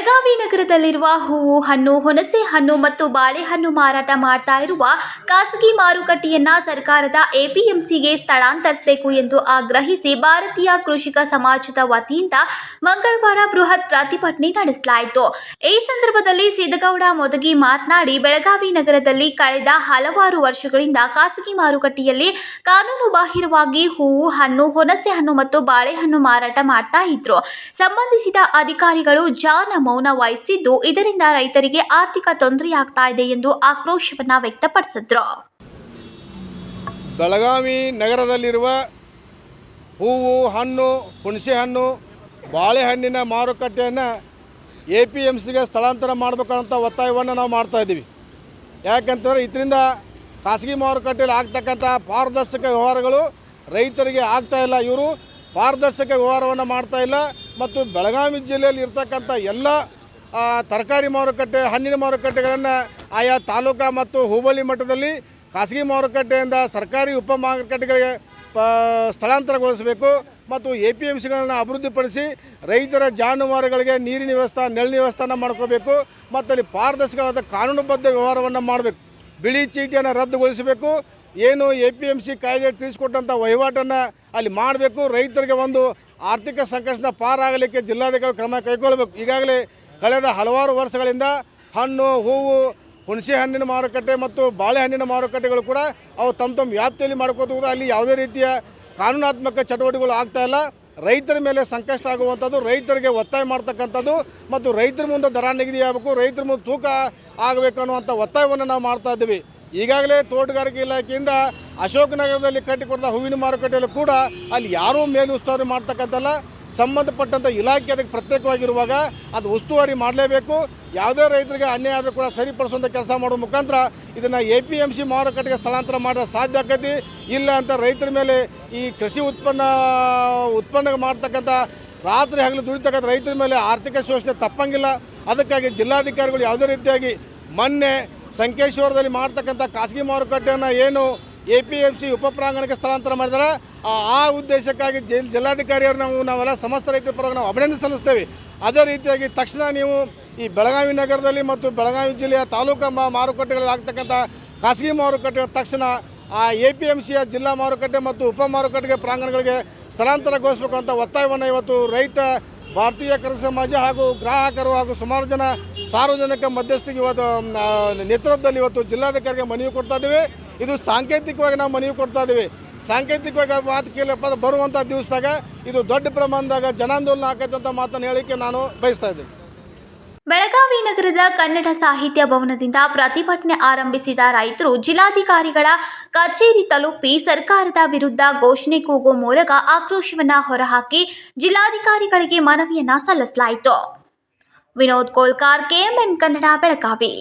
ನಗರದಲ್ಲಿರುವ ಹೂವು ಹಣ್ಣು, ಹುಣಸೆ ಹಣ್ಣು ಮತ್ತು ಬಾಳೆಹಣ್ಣು ಮಾರಾಟ ಮಾಡ್ತಾ ಇರುವ ಖಾಸಗಿ ಮಾರುಕಟ್ಟೆಯನ್ನ ಸರ್ಕಾರದ ಎಪಿಎಂಸಿಗೆ ಸ್ಥಳಾಂತರಿಸಬೇಕು ಎಂದು ಆಗ್ರಹಿಸಿ ಭಾರತೀಯ ಕೃಷಿಕ ಸಮಾಜದ ವತಿಯಿಂದ ಮಂಗಳವಾರ ಬೃಹತ್ ಪ್ರತಿಭಟನೆ ನಡೆಸಲಾಯಿತು. ಈ ಸಂದರ್ಭದಲ್ಲಿ ಸಿದ್ದಗೌಡ ಮೊದಗಿ ಮಾತನಾಡಿ, ಬೆಳಗಾವಿ ನಗರದಲ್ಲಿ ಕಳೆದ ಹಲವಾರು ವರ್ಷಗಳಿಂದ ಖಾಸಗಿ ಮಾರುಕಟ್ಟೆಯಲ್ಲಿ ಕಾನೂನು ಬಾಹಿರವಾಗಿ ಹೂವು, ಹಣ್ಣು, ಹುಣಸೆ ಹಣ್ಣು ಮತ್ತು ಬಾಳೆಹಣ್ಣು ಮಾರಾಟ ಮಾಡ್ತಾ ಇದ್ರು. ಸಂಬಂಧಿಸಿದ ಅಧಿಕಾರಿಗಳು ಜಾನ ಮೌನ ವಹಿಸಿದ್ದು ಇದರಿಂದ ರೈತರಿಗೆ ಆರ್ಥಿಕ ತೊಂದರೆಯಾಗ್ತಾ ಇದೆ ಎಂದು ಆಕ್ರೋಶವನ್ನ ವ್ಯಕ್ತಪಡಿಸಿದ್ರು. ಬೆಳಗಾವಿ ನಗರದಲ್ಲಿರುವ ಹೂವು, ಹಣ್ಣು, ಹುಣಸೆ ಹಣ್ಣು, ಬಾಳೆಹಣ್ಣಿನ ಮಾರುಕಟ್ಟೆಯನ್ನು ಎ ಪಿ ಎಂ ಸಿಗೆ ಸ್ಥಳಾಂತರ ಮಾಡಬೇಕಂತ ಒತ್ತಾಯವನ್ನು ನಾವು ಮಾಡ್ತಾ ಇದ್ದೀವಿ. ಯಾಕಂತಂದರೆ ಇದರಿಂದ ಖಾಸಗಿ ಮಾರುಕಟ್ಟೆಯಲ್ಲಿ ಆಗ್ತಕ್ಕಂಥ ಪಾರದರ್ಶಕ ವ್ಯವಹಾರಗಳು ರೈತರಿಗೆ ಆಗ್ತಾ ಇಲ್ಲ. ಇವರು ಪಾರದರ್ಶಕ ವ್ಯವಹಾರವನ್ನು ಮಾಡ್ತಾ ಇಲ್ಲ. ಮತ್ತು ಬೆಳಗಾವಿ ಜಿಲ್ಲೆಯಲ್ಲಿ ಇರ್ತಕ್ಕಂಥ ಎಲ್ಲ ತರಕಾರಿ ಮಾರುಕಟ್ಟೆ, ಹಣ್ಣಿನ ಮಾರುಕಟ್ಟೆಗಳನ್ನು ಆಯಾ ತಾಲೂಕಾ ಮತ್ತು ಹೋಬಳಿ ಮಟ್ಟದಲ್ಲಿ ಖಾಸಗಿ ಮಾರುಕಟ್ಟೆಯಿಂದ ಸರ್ಕಾರಿ ಉಪ ಮಾರುಕಟ್ಟೆಗಳಿಗೆ ಪ ಸ್ಥಳಾಂತರಗೊಳಿಸಬೇಕು ಮತ್ತು ಎ ಪಿ ಎಂ ಸಿಗಳನ್ನು ಅಭಿವೃದ್ಧಿಪಡಿಸಿ ರೈತರ ಜಾನುವಾರುಗಳಿಗೆ ನೀರಿನ ವ್ಯವಸ್ಥೆ, ನೆರಳಿನ ವ್ಯವಸ್ಥೆಯನ್ನು ಮಾಡ್ಕೋಬೇಕು ಮತ್ತು ಅಲ್ಲಿ ಪಾರದರ್ಶಕವಾದ ಕಾನೂನುಬದ್ಧ ವ್ಯವಹಾರವನ್ನು ಮಾಡಬೇಕು. ಬಿಳಿ ಚೀಟಿಯನ್ನು ರದ್ದುಗೊಳಿಸಬೇಕು, ಏನು ಎ ಪಿ ಎಂ ಸಿ ಕಾಯ್ದೆ ತಿಳಿಸಿಕೊಟ್ಟಂಥ ವಹಿವಾಟನ್ನು ಅಲ್ಲಿ ಮಾಡಬೇಕು, ರೈತರಿಗೆ ಒಂದು ಆರ್ಥಿಕ ಸಂಕಷ್ಟದ ಪಾರಾಗಲಿಕ್ಕೆ ಜಿಲ್ಲಾಧಿಕಾರಿ ಕ್ರಮ ಕೈಗೊಳ್ಳಬೇಕು. ಈಗಾಗಲೇ ಕಳೆದ ಹಲವಾರು ವರ್ಷಗಳಿಂದ ಹಣ್ಣು, ಹೂವು, ಹುಣಸೆ ಹಣ್ಣಿನ ಮಾರುಕಟ್ಟೆ ಮತ್ತು ಬಾಳೆಹಣ್ಣಿನ ಮಾರುಕಟ್ಟೆಗಳು ಕೂಡ ಅವು ತಮ್ಮ ತಮ್ಮ ವ್ಯಾಪ್ತಿಯಲ್ಲಿ ಮಾಡ್ಕೋತ ಅಲ್ಲಿ ಯಾವುದೇ ರೀತಿಯ ಕಾನೂನಾತ್ಮಕ ಚಟುವಟಿಕೆಗಳು ಆಗ್ತಾ ಇಲ್ಲ. ರೈತರ ಮೇಲೆ ಸಂಕಷ್ಟ ಆಗುವಂಥದ್ದು, ರೈತರಿಗೆ ಒತ್ತಾಯ ಮಾಡ್ತಕ್ಕಂಥದ್ದು ಮತ್ತು ರೈತರ ಮುಂದೆ ದರ ನಿಗದಿ ಆಗಬೇಕು ರೈತರ ಮುಂದೆ ತೂಕ ಆಗಬೇಕು ಅನ್ನುವಂಥ ಒತ್ತಾಯವನ್ನು ನಾವು ಮಾಡ್ತಾ ಇದ್ದೀವಿ. ಈಗಾಗಲೇ ತೋಟಗಾರಿಕೆ ಇಲಾಖೆಯಿಂದ ಅಶೋಕನಗರದಲ್ಲಿ ಕಟ್ಟಿಕೊಟ್ಟ ಹೂವಿನ ಮಾರುಕಟ್ಟೆಯಲ್ಲೂ ಕೂಡ ಅಲ್ಲಿ ಯಾರೂ ಮೇಲು ಉಸ್ತುವಾರಿ ಮಾಡ್ತಕ್ಕಂಥಲ್ಲ, ಸಂಬಂಧಪಟ್ಟಂಥ ಇಲಾಖೆ ಅದಕ್ಕೆ ಪ್ರತ್ಯೇಕವಾಗಿರುವಾಗ ಅದು ಉಸ್ತುವಾರಿ ಮಾಡಲೇಬೇಕು. ಯಾವುದೇ ರೈತರಿಗೆ ಅನ್ಯಾಯ ಆದರೂ ಕೂಡ ಸರಿಪಡಿಸುವಂಥ ಕೆಲಸ ಮಾಡೋ ಮುಖಾಂತರ ಇದನ್ನು ಎ ಪಿ ಎಂ ಸಿ ಮಾರುಕಟ್ಟೆಗೆ ಸ್ಥಳಾಂತರ ಮಾಡಿದ ಸಾಧ್ಯ ಆಕೈತಿ. ಇಲ್ಲ ಅಂತ ರೈತರ ಮೇಲೆ ಈ ಕೃಷಿ ಉತ್ಪನ್ನ ಉತ್ಪನ್ನ ಮಾಡ್ತಕ್ಕಂಥ ರಾತ್ರಿ ಹಗಲು ದುಡಿತಕ್ಕಂಥ ರೈತರ ಮೇಲೆ ಆರ್ಥಿಕ ಶೋಷಣೆ ತಪ್ಪಂಗಿಲ್ಲ. ಅದಕ್ಕಾಗಿ ಜಿಲ್ಲಾಧಿಕಾರಿಗಳು ಯಾವುದೇ ರೀತಿಯಾಗಿ ಮೊನ್ನೆ ಸಂಕೇಶ್ವರದಲ್ಲಿ ಮಾಡ್ತಕ್ಕಂಥ ಖಾಸಗಿ ಮಾರುಕಟ್ಟೆಯನ್ನು ಏನು ಎ ಪಿ ಎಫ್ ಸಿ ಉಪ ಪ್ರಾಂಗಣಕ್ಕೆ ಸ್ಥಳಾಂತರ ಮಾಡಿದರೆ, ಆ ಉದ್ದೇಶಕ್ಕಾಗಿ ಜಿಲ್ ಜಿಲ್ಲಾಧಿಕಾರಿಯವರು ನಾವು, ನಾವೆಲ್ಲ ಸಮಸ್ತ ರೈತರ ಪರವಾಗಿ ನಾವು ಅಭಿನಂದನೆ ಸಲ್ಲಿಸ್ತೇವೆ. ಅದೇ ರೀತಿಯಾಗಿ ತಕ್ಷಣ ನೀವು ಈ ಬೆಳಗಾವಿ ನಗರದಲ್ಲಿ ಮತ್ತು ಬೆಳಗಾವಿ ಜಿಲ್ಲೆಯ ತಾಲೂಕು ಮಾರುಕಟ್ಟೆಗಳಲ್ಲಿ ಆಗ್ತಕ್ಕಂಥ ಖಾಸಗಿ ಮಾರುಕಟ್ಟೆ ತಕ್ಷಣ ಆ ಎ ಪಿ ಎಂ ಸಿಯ ಜಿಲ್ಲಾ ಮಾರುಕಟ್ಟೆ ಮತ್ತು ಉಪ ಮಾರುಕಟ್ಟೆಗೆ ಪ್ರಾಂಗಣಗಳಿಗೆ ಸ್ಥಳಾಂತರಗೊಳಿಸಬೇಕು ಅಂತ ಒತ್ತಾಯವನ್ನು ಇವತ್ತು ರೈತ, ಭಾರತೀಯ ಕೃಷಿ ಸಮಾಜ ಹಾಗೂ ಗ್ರಾಹಕರು ಹಾಗೂ ಸುಮಾರು ಜನ ಸಾರ್ವಜನಿಕ ಮಧ್ಯಸ್ಥಿಗೆ ಇವತ್ತು ನೇತೃತ್ವದಲ್ಲಿ ಇವತ್ತು ಜಿಲ್ಲಾಧಿಕಾರಿಗೆ ಮನವಿ ಕೊಡ್ತಾ ಇದ್ದೀವಿ. ಇದು ಸಾಂಕೇತಿಕವಾಗಿ ನಾವು ಮನವಿ ಕೊಡ್ತಾ ಇದ್ದೀವಿ. ಸಾಂಕೇತಿಕವಾಗಿ ಮಾತು ಕೇಳಪ್ಪ ಬರುವಂಥ ದಿವಸದಾಗ ಇದು ದೊಡ್ಡ ಪ್ರಮಾಣದಾಗ ಜನಾಂದೋಲನ ಆಕೈತೆ ಅಂತ ಮಾತನ್ನು ಹೇಳಿಕೆ ನಾನು ಬಯಸ್ತಾ ಇದ್ದೀನಿ. ಬೆಳಗಾವಿ ನಗರದ ಕನ್ನಡ ಸಾಹಿತ್ಯ ಭವನದಿಂದ ಪ್ರತಿಭಟನೆ ಆರಂಭಿಸಿದ ರೈತರು ಜಿಲ್ಲಾಧಿಕಾರಿಗಳ ಕಚೇರಿ ತಲುಪಿ ಸರ್ಕಾರದ ವಿರುದ್ಧ ಘೋಷಣೆ ಕೂಗುವ ಮೂಲಕ ಆಕ್ರೋಶವನ್ನು ಹೊರಹಾಕಿ ಜಿಲ್ಲಾಧಿಕಾರಿಗಳಿಗೆ ಮನವಿಯನ್ನ ಸಲ್ಲಿಸಲಾಯಿತು. ವಿನೋದ್ ಕೋಲ್ಕಾರ್ ಕೆಎಂಎಂ ಕನ್ನಡ ಬೆಳಗಾವಿ